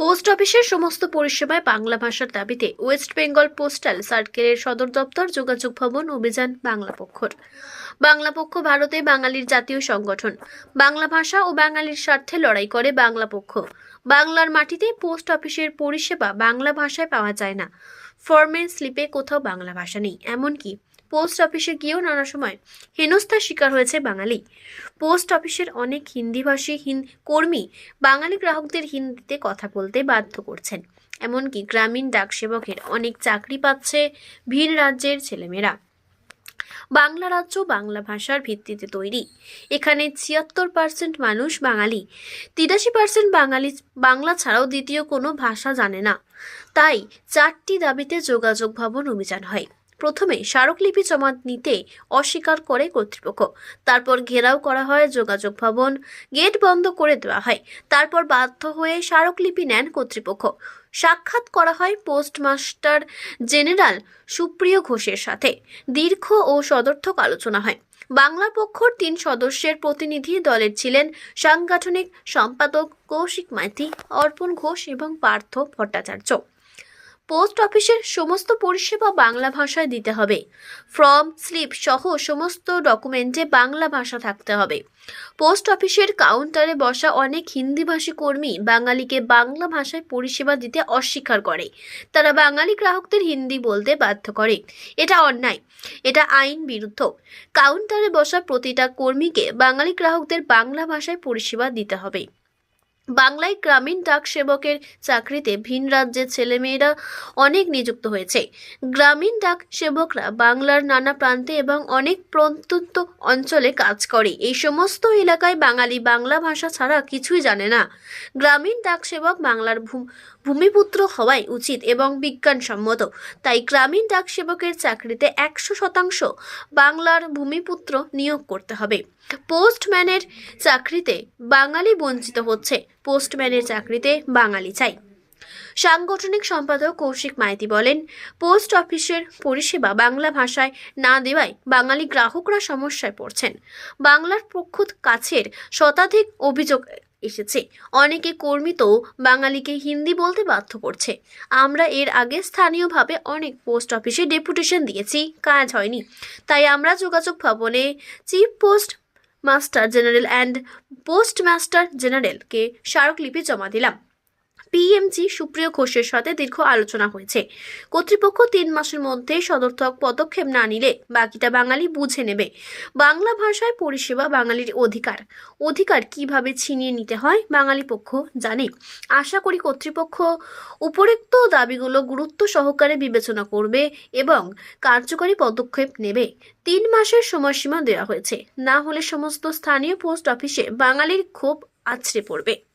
Post অফিসের সমস্ত পরিষেবায় বাংলা ভাষার দাবিতে ওয়েস্ট বেঙ্গল পোস্টাল সার্কেলের সদর দপ্তর, যোগাযোগ ভবন, অভিযান, বাংলা পক্ষর। বাংলা পক্ষ ভারতে বাঙালির জাতীয় সংগঠন। বাংলা ভাষা ও বাঙালির স্বার্থে লড়াই করে বাংলা পক্ষ। বাংলার মাটিতে পোস্ট অফিসের পরিষেবা বাংলা ভাষায় পাওয়া যায় না। ফর্মের স্লিপে কোথাও বাংলা ভাষা নেই, এমনকি পোস্ট অফিসে গিয়েও নানা সময় হেনস্থার শিকার হয়েছে বাঙালি। পোস্ট অফিসের অনেক হিন্দিভাষী হিন কর্মী বাঙালি গ্রাহকদের হিন্দিতে কথা বলতে বাধ্য করছেন। এমনকি গ্রামীণ ডাক সেবকের অনেক চাকরি পাচ্ছে ভিন রাজ্যের ছেলেমেয়েরা। বাংলা রাজ্য বাংলা ভাষার ভিত্তিতে তৈরি। এখানে ছিয়াত্তর পার্সেন্ট মানুষ বাঙালি। তিরাশি পার্সেন্ট বাঙালি বাংলা ছাড়াও দ্বিতীয় কোনো ভাষা জানে না। তাই চারটি দাবিতে যোগাযোগ ভবন অভিযান হয়। প্রথমে স্মারকলিপি জমা নিতে অস্বীকার করে কর্তৃপক্ষ। তারপর ঘেরাও করা হয় যোগাযোগ ভবন, গেট বন্ধ করে দেওয়া হয়। তারপর বাধ্য হয়ে স্মারকলিপি নেন কর্তৃপক্ষ। সাক্ষাৎ করা হয় পোস্টমাস্টার জেনারেল সুপ্রিয় ঘোষের সাথে। দীর্ঘ ও সদর্থক আলোচনা হয়। বাংলা পক্ষর তিন সদস্যের প্রতিনিধি দলের ছিলেন সাংগঠনিক সম্পাদক কৌশিক মাইতি, অর্পণ ঘোষ এবং পার্থ ভট্টাচার্য। পোস্ট অফিসের সমস্ত পরিষেবা বাংলা ভাষায় দিতে হবে। ফর্ম, স্লিপ সহ সমস্ত ডকুমেন্টে বাংলা ভাষা থাকতে হবে। পোস্ট অফিসের কাউন্টারে বসা অনেক হিন্দিভাষী কর্মী বাঙালিকে বাংলা ভাষায় পরিষেবা দিতে অস্বীকার করে। তারা বাঙালি গ্রাহকদের হিন্দি বলতে বাধ্য করে। এটা অন্যায়। এটা আইন বিরুদ্ধ। কাউন্টারে বসা প্রতিটা কর্মীকে বাঙালি গ্রাহকদের বাংলা ভাষায় পরিষেবা দিতে হবে। বাংলায় গ্রামীণ ডাক সেবকের চাকরিতে ভিন রাজ্যের ছেলেমেয়েরা অনেক নিযুক্ত হয়েছে। গ্রামীণ ডাক সেবকরা বাংলার নানা প্রান্তে এবং অনেক প্রত্যন্ত অঞ্চলে কাজ করে। এই সমস্ত এলাকায় বাঙালি বাংলা ভাষা ছাড়া কিছুই জানে না। গ্রামীণ ডাক সেবক বাংলার ভূমিপুত্র হওয়াই উচিত এবং বিজ্ঞানসম্মত। তাই গ্রামীণ ডাক সেবকের চাকরিতে একশো শতাংশ বাংলার ভূমিপুত্র নিয়োগ করতে হবে। পোস্টম্যানের চাকরিতে বাঙালি বঞ্চিত হচ্ছে। পোস্টম্যানের চাকরিতে বাঙালি চাই। সাংগঠনিক সম্পাদক কৌশিক মাইতি বলেন, পোস্ট অফিসের পরিষেবা বাংলা ভাষায় না দেওয়ায় বাঙালি গ্রাহকরা সমস্যায় পড়ছেন। বাংলার পক্ষ কাছের শতাধিক অভিযোগ এসেছে। অনেকে কর্মী তো বাঙালিকে হিন্দি বলতে বাধ্য করছে। আমরা এর আগে স্থানীয়ভাবে অনেক পোস্ট অফিসে ডেপুটেশন দিয়েছি, কাজ হয়নি। তাই আমরা যোগাযোগ ভবনে chief post master general and post master জেনারেলকে স্মারকলিপি জমা দিলাম। পিএমজি সুপ্রিয় ঘোষের সাথে দীর্ঘ আলোচনা হয়েছে। কর্তৃপক্ষ তিন মাসের মধ্যে সদর্থক পদক্ষেপ না নিলে বাকিটা বাঙালি বুঝে নেবে। বাংলা ভাষায় পরিষেবা বাঙালির অধিকার। অধিকার কীভাবে ছিনিয়ে নিতে হয় বাঙালি পক্ষ জানে। আশা করি কর্তৃপক্ষ উপরিক্ত দাবিগুলো গুরুত্ব সহকারে বিবেচনা করবে এবং কার্যকরী পদক্ষেপ নেবে। তিন মাসের সময়সীমা দেওয়া হয়েছে। না হলে সমস্ত স্থানীয় পোস্ট অফিসে বাঙালির ক্ষোভ আছড়ে পড়বে।